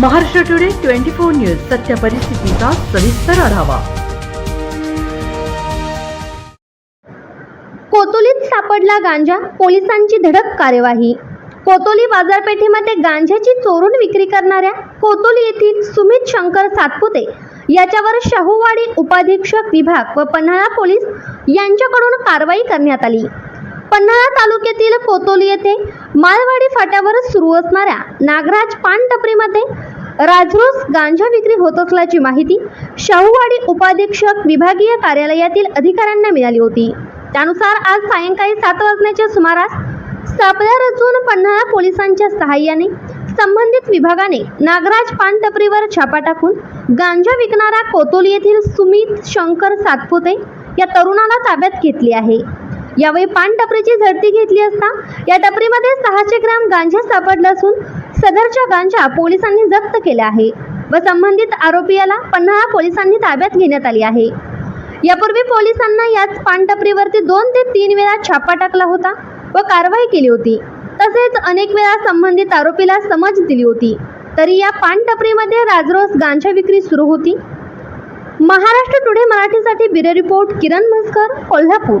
Maharashtra today twenty four news सत्य परिस्थितीचा सविस्तर आढावा. कोतोलीत सापडला गांजा पोलिसांची धडक कार्यवाही. कोतोली बाजारपेठेमध्ये गांजाची चोरून विक्री करणाऱ्या कोतोली येथील सुमित शंकर सातपुते याच्यावर शाहूवाडी उपाधीक्षक विभाग व पन्हाळा पोलीस यांच्याकडून कारवाई करण्यात आली. पन्हाळा तालुक्यातील कोतोली येथे मालवाडी फाट्यावर सुरू असणाऱ्या नागराज पान टपरीमध्ये राजरोस गांजा विक्री होत असल्याची माहिती शाहूवाडी उपाधीक्षक विभागीय कार्यालयातील अधिकाऱ्यांना मिळाली होती. त्यानुसार आज सायंकाळी सात वाजण्याच्या सुमारास सापळ्या रचून पन्हाळा पोलिसांच्या सहाय्याने संबंधित विभागाने नागराज पान टपरीवर छापा टाकून गांजा विकणारा कोतोली येथील सुमित शंकर सातपुते या तरुणाला ताब्यात घेतले आहे. यावेळी पान टपरीची झडती घेतली असता या टपरीमध्ये सहाशे ग्राम गांजा सापडला असून सदरच्या गांजा पोलिसांनी जप्त केल्या आहे व संबंधित आरोपीला पन्हाळा पोलिसांनी ताब्यात घेण्यात आली आहे. यापूर्वी पोलिसांना याच पानटपरीवरती दोन ते तीन वेळा छापा टाकला होता व कारवाई केली होती. तसेच अनेक वेळा संबंधित आरोपीला समज दिली होती. तरी या पानटपरीमध्ये राजरोस गांजा विक्री सुरू होती. महाराष्ट्र टुडे मराठीसाठी ब्युरो रिपोर्ट किरण म्हसकर कोल्हापूर.